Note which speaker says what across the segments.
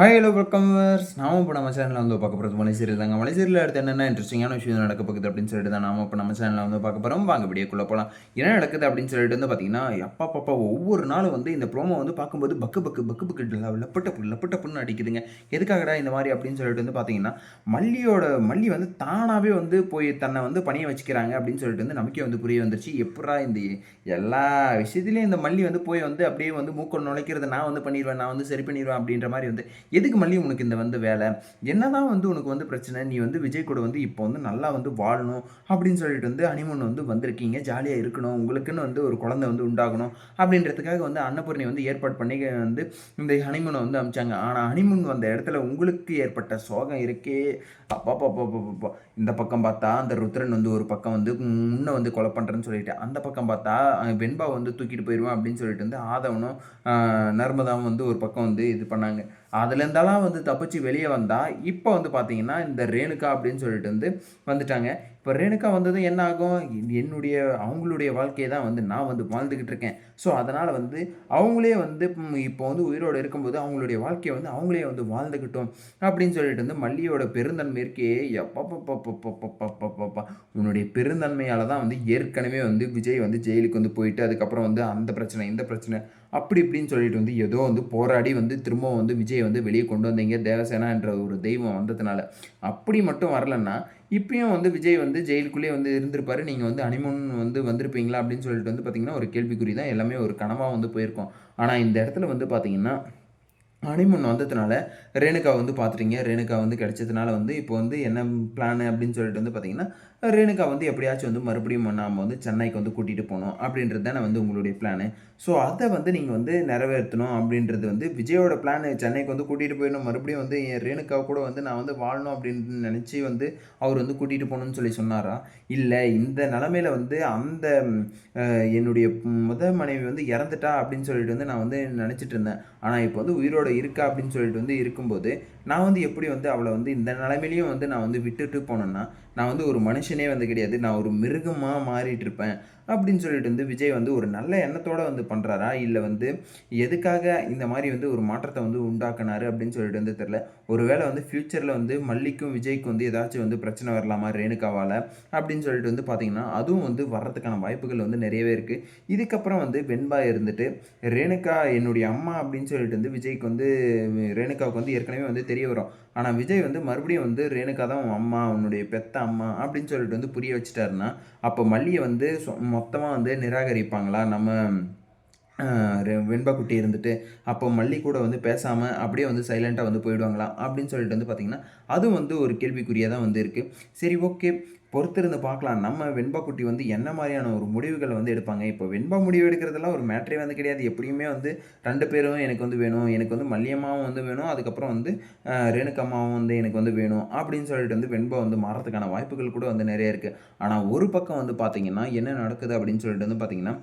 Speaker 1: Hi hello welcome நாம இப்போ நம்ம சேனலில் வந்து பார்க்க போகிறது மலைசீரியல் தாங்க. மலைசீரியல் அடுத்து என்னென்ன இன்ட்ரெஸ்டிங்கான விஷயம் நடக்க போகுது அப்படின்னு சொல்லிட்டு தான் நாம இப்போ நம்ம சேனலில் வந்து பார்க்க போகிறோம் வாங்க வீடியோக்குள்ளே போகலாம் என்ன நடக்குது அப்படின்னு சொல்லிட்டு வந்து பார்த்தீங்கன்னா அப்பா பாப்பா ஒவ்வொரு நாளும் வந்து இந்த ப்ரோமோ வந்து பார்க்கும்போது பக்கு பக்கு பக்கு பக்கு லப்பட்ட லப்பட்டப்புன்னு அடிக்குதுங்க. எதுக்காகடா இந்த மாதிரி அப்படின்னு சொல்லிட்டு வந்து பார்த்தீங்கன்னா மல்லியோட மல்லி வந்து தானாகவே வந்து போய் தன்னை வந்து பணிய வச்சுக்கிறாங்க அப்படின்னு சொல்லிட்டு வந்து நமக்கே வந்து புரிய வந்துருச்சு. எப்படா இந்த எல்லா விஷயத்துலையும் இந்த மல்லி வந்து போய் வந்து அப்படியே வந்து மூக்க நுழைக்கிறது நான் வந்து பண்ணிடுவேன் நான் வந்து சரி பண்ணிடுவேன் அப்படின்ற மாதிரி வந்து எதுக்கு மல்லி உனக்கு இந்த வந்து வேலை? என்னதான் வந்து உனக்கு வந்து பிரச்சனை? நீ வந்து விஜய் கூட வந்து இப்போ வந்து நல்லா வந்து வாழணும் அப்படின்னு சொல்லிட்டு வந்து ஹனிமூன் வந்து வந்திருக்கீங்க. ஜாலியாக இருக்கணும். உங்களுக்குன்னு வந்து ஒரு குழந்தை வந்து உண்டாகணும் அப்படின்றதுக்காக வந்து அன்னபூர்ணி வந்து ஏற்பாடு பண்ணி வந்து இந்த ஹனிமூனை வந்து அமிச்சாங்க. ஆனால் ஹனிமூன் வந்த இடத்துல உங்களுக்கு ஏற்பட்ட சோகம் இருக்கே. அப்பா பாப்பா பாப்பா இந்த பக்கம் பார்த்தா அந்த ருத்ரன் வந்து ஒரு பக்கம் வந்து முன்ன வந்து கொலை பண்ணுறேன்னு சொல்லிட்டு அந்த பக்கம் பார்த்தா வெண்பா வந்து தூக்கிட்டு போயிடுவேன் அப்படின்னு சொல்லிட்டு வந்து ஆதவனும் நர்மதாவும் வந்து ஒரு பக்கம் வந்து இது பண்ணாங்க. அதுலேருந்தெல்லாம் வந்து தப்பிச்சு வெளியே வந்தால் இப்போ வந்து பார்த்தீங்கன்னா இந்த ரேணுகா அப்படின்னு சொல்லிட்டு வந்து வந்துட்டாங்க. இப்போ ரேணுகா வந்ததும் என்ன ஆகும் என்னுடைய அவங்களுடைய வாழ்க்கையை தான் வந்து நான் வந்து வாழ்ந்துக்கிட்டு இருக்கேன். ஸோ அதனால் வந்து அவங்களே வந்து இப்போ வந்து உயிரோடு இருக்கும்போது அவங்களுடைய வாழ்க்கையை வந்து அவங்களே வந்து வாழ்ந்துக்கிட்டோம் அப்படின்னு சொல்லிட்டு வந்து மல்லியோட பெருந்தன்மை இருக்கே எப்பப்பப்பப்பப்பப்பப்பப்பா உன்னுடைய பெருந்தன்மையால் தான் வந்து ஏற்கனவே வந்து விஜய் வந்து ஜெயிலுக்கு வந்து போயிட்டு அதுக்கப்புறம் வந்து அந்த பிரச்சனை இந்த பிரச்சனை அப்படி இப்படின்னு சொல்லிட்டு வந்து ஏதோ வந்து போராடி வந்து திரும்பவும் வந்து விஜய் வந்து வெளியே கொண்டு வந்தீங்க தேவசேனா என்ற ஒரு தெய்வம் வந்ததுனால. அப்படி மட்டும் வரலன்னா இப்பயும் வந்து விஜய் வந்து ஜெயிலுக்குள்ளேயே வந்து இருந்திருப்பாரு. நீங்கள் வந்து அனிமன் வந்து வந்திருப்பீங்களா அப்படின்னு சொல்லிட்டு வந்து பார்த்தீங்கன்னா ஒரு கேள்விக்குறி தான். எல்லாமே ஒரு கனவாக வந்து போயிருக்கோம். ஆனால் இந்த இடத்துல வந்து பார்த்தீங்கன்னா ஹனிமூன் வந்ததுனால ரேணுகா வந்து பார்த்துட்டீங்க ரேணுகா வந்து கிடைச்சதுனால வந்து இப்போ வந்து என்ன பிளான் அப்படின்னு சொல்லிட்டு வந்து பார்த்தீங்கன்னா ரேணுகா வந்து எப்படியாச்சும் வந்து மறுபடியும் நாம் வந்து சென்னைக்கு வந்து கூட்டிகிட்டு போகணும் அப்படின்றது தானே வந்து உங்களுடைய பிளானு ஸோ அதை வந்து நீங்கள் வந்து நிறைவேற்றணும் அப்படின்றது வந்து விஜயோட பிளான் சென்னைக்கு வந்து கூட்டிகிட்டு போயிடணும். மறுபடியும் வந்து என் ரேணுகா கூட வந்து நான் வந்து வாழணும் அப்படின்னு நினச்சி வந்து அவர் வந்து கூட்டிகிட்டு போகணும்னு சொல்லி சொன்னாரா? இல்லை இந்த நிலமையில வந்து அந்த என்னுடைய முத மனைவி வந்து இறந்துட்டா அப்படின்னு சொல்லிட்டு வந்து நான் வந்து நினச்சிட்டு இருந்தேன். ஆனால் இப்போ வந்து உயிரோட இருக்கா அப்படின்னு சொல்லிட்டு வந்து இருக்கும்போது நான் வந்து எப்படி வந்து அவளை வந்து இந்த நிலைமையிலையும் வந்து நான் வந்து விட்டுட்டு போனேன்னா நான் வந்து ஒரு மனுஷனே வந்து கிடையாது நான் ஒரு மிருகமாக மாறிட்டு இருப்பேன் அப்படின்னு சொல்லிட்டு வந்து விஜய் வந்து ஒரு நல்ல எண்ணத்தோடு வந்து பண்ணுறாரா இல்லை வந்து எதுக்காக இந்த மாதிரி வந்து ஒரு மாற்றத்தை வந்து உண்டாக்குனாரு அப்படின்னு சொல்லிட்டு வந்து தெரில ஒருவேளை வந்து ஃப்யூச்சரில் வந்து மல்லிக்கும் விஜய்க்கும் வந்து ஏதாச்சும் வந்து பிரச்சனை வரலாமா ரேணுகாவால் அப்படின்னு சொல்லிட்டு வந்து பார்த்தீங்கன்னா அதுவும் வந்து வர்றதுக்கான வாய்ப்புகள் வந்து நிறையவே இருக்குது இதுக்கப்புறம் வந்து வெண்பா இருந்துட்டு ரேணுகா என்னுடைய அம்மா அப்படின்னு சொல்லிட்டு வந்து விஜய்க்கு வந்து ரேணுகாவுக்கு வந்து ஏற்கனவே வந்து தெரிய வரும். ஆனால் விஜய் வந்து மறுபடியும் வந்து ரேணுகா தான் உன் அம்மா உன்னுடைய பெத்த ஆமாம் அப்படின்னு சொல்லிட்டு வந்து புரிய வச்சுட்டாருன்னா அப்போ மல்லியை வந்து மொத்தமாக வந்து நிராகரிப்பாங்களா? நம்ம ஆஹ் ரெ- இருந்துட்டு அப்போ மல்லி கூட வந்து பேசாமல் அப்படியே வந்து சைலண்ட்டாக வந்து போயிடுவாங்களா? அப்படின்னு சொல்லிட்டு வந்து பார்த்திங்கன்னா அதுவும் வந்து ஒரு கேள்விக்குறியாக தான் வந்து இருக்குது சரி ஓகே பொறுத்திருந்து பார்க்கலாம். நம்ம வெண்பா குட்டி வந்து என்ன மாதிரியான ஒரு முடிவுகளை வந்து எடுப்பாங்க? இப்போ வெண்பா முடிவு எடுக்கிறதெல்லாம் ஒரு மேட்ரே வந்து கிடையாது. எப்படியுமே வந்து ரெண்டு பேரும் எனக்கு வந்து வேணும் எனக்கு வந்து மல்லியம்மாவும் வந்து வேணும் அதுக்கப்புறம் வந்து ரேணுக்கம்மாவும் வந்து எனக்கு வந்து வேணும் அப்படின்னு சொல்லிட்டு வந்து வெண்பா வந்து மாறதுக்கான வாய்ப்புகள் கூட வந்து நிறைய இருக்குது ஆனால் ஒரு பக்கம் வந்து பார்த்தீங்கன்னா என்ன நடக்குது அப்படின்னு சொல்லிட்டு வந்து பார்த்தீங்கன்னா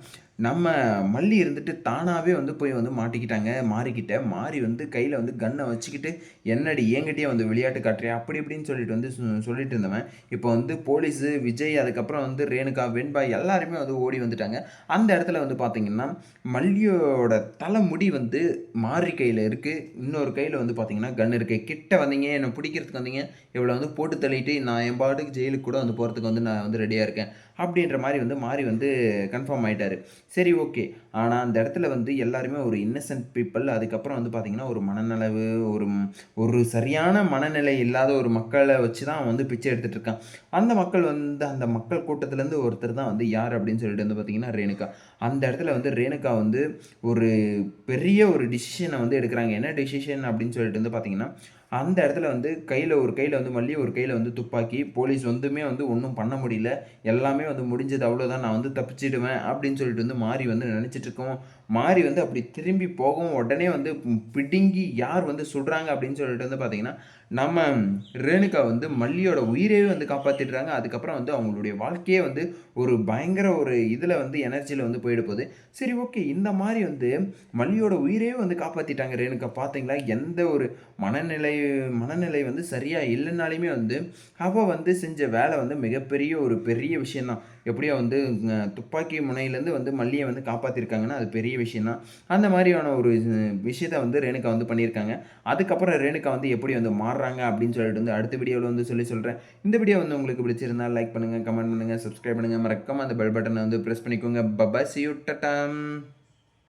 Speaker 1: நம்ம மல்லி இருந்துட்டு தானாகவே வந்து போய் வந்து மாட்டிக்கிட்டாங்க மாறிக்கிட்ட. மாறி வந்து கையில் வந்து கன்னை வச்சுக்கிட்டு என்னடி என்கிட்டயே வந்து விளையாட்டு காட்டுறியா? அப்படி இப்படின்னு சொல்லிட்டு வந்து சொல்லிட்டு இருந்தவன். இப்போ வந்து போ போலீஸு விஜய் அதுக்கப்புறம் வந்து ரேணுகா வெண்பா எல்லாருமே வந்து ஓடி வந்துட்டாங்க. அந்த இடத்துல வந்து பார்த்தீங்கன்னா மல்லியோட தலைமுடி வந்து மாறி கையில் இருக்குது இன்னொரு கையில் வந்து பார்த்தீங்கன்னா கன் இருக்குது கிட்ட வந்தீங்க என்னை பிடிக்கிறதுக்கு வந்தீங்க இவ்வளோ வந்து போட்டு தள்ளிட்டு நான் என் பாட்டுக்கு ஜெயிலுக்கு கூட வந்து போகிறதுக்கு வந்து நான் வந்து ரெடியாக இருக்கேன். அப்படின்ற மாதிரி வந்து மாறி வந்து கன்ஃபார்ம் ஆகிட்டாரு சரி ஓகே ஆனால் அந்த இடத்துல வந்து எல்லாருமே ஒரு இன்னசென்ட் பீப்புள் அதுக்கப்புறம் வந்து பார்த்திங்கன்னா ஒரு மனநலவு ஒரு ஒரு சரியான மனநிலை இல்லாத ஒரு மக்களை வச்சு தான் அவன் வந்து பிச்சை எடுத்துகிட்டு இருக்கான். அந்த மக்கள் மக்கள் வந்து அந்த மக்கள் கூட்டத்துலேருந்து ஒருத்தர் தான் வந்து யார் அப்படின்னு சொல்லிட்டு வந்து பார்த்தீங்கன்னா ரேணுகா. அந்த இடத்துல வந்து ரேணுகா வந்து ஒரு பெரிய ஒரு டிசிஷனை வந்து எடுக்கிறாங்க. என்ன டிசிஷன் அப்படின்னு சொல்லிட்டு வந்து பார்த்திங்கன்னா அந்த இடத்துல வந்து கையில் ஒரு கையில் வந்து மல்லி ஒரு கையில் வந்து துப்பாக்கி. போலீஸ் வந்துமே வந்து ஒன்றும் பண்ண முடியல. எல்லாமே வந்து முடிஞ்சது அவ்வளோதான் நான் வந்து தப்பிச்சிடுவேன் அப்படின்னு சொல்லிட்டு வந்து மாறி வந்து நினச்சிட்டு இருக்கோம். மாறி வந்து அப்படி திரும்பி போகவும் உடனே வந்து பிடுங்கி யார் வந்து சுடுறாங்க அப்படின்னு சொல்லிட்டு வந்து பார்த்தீங்கன்னா நம்ம ரேணுகா வந்து மல்லியோட உயிரையே வந்து காப்பாற்றிடுறாங்க அதுக்கப்புறம் வந்து அவங்களுடைய வாழ்க்கையே வந்து ஒரு பயங்கர ஒரு இதில் வந்து எனர்ஜியில் வந்து போயிட போகுது. சரி ஓகே இந்த மாதிரி வந்து மல்லியோட உயிரையே வந்து காப்பாற்றிட்டாங்க ரேணுகா. பார்த்தீங்களா எந்த ஒரு மனநிலை மனநிலை வந்து சரியாக இல்லைனாலுமே வந்து அவள் வந்து செஞ்ச வேலை வந்து மிகப்பெரிய ஒரு பெரிய விஷயந்தான் எப்படியோ வந்து துப்பாக்கி முனையிலேருந்து வந்து மல்லியை வந்து காப்பாற்றிருக்காங்கன்னா அது பெரிய விஷயம் தான் அந்த மாதிரியான ஒரு விஷயத்த வந்து ரேணுகா வந்து பண்ணியிருக்காங்க. அதுக்கப்புறம் ரேணுகா வந்து எப்படி வந்து மாறுறாங்க அப்படின்னு சொல்லிட்டு வந்து அடுத்த வீடியோவில் வந்து சொல்லி சொல்கிறேன் இந்த வீடியோ வந்து உங்களுக்கு பிடிச்சிருந்தா லைக் பண்ணுங்கள் கமெண்ட் பண்ணுங்கள் சப்ஸ்கிரைப் பண்ணுங்கள் மறக்காமல் அந்த பெல் பட்டனை வந்து ப்ரெஸ் பண்ணிக்கோங்க. Baba C you டட்டாம்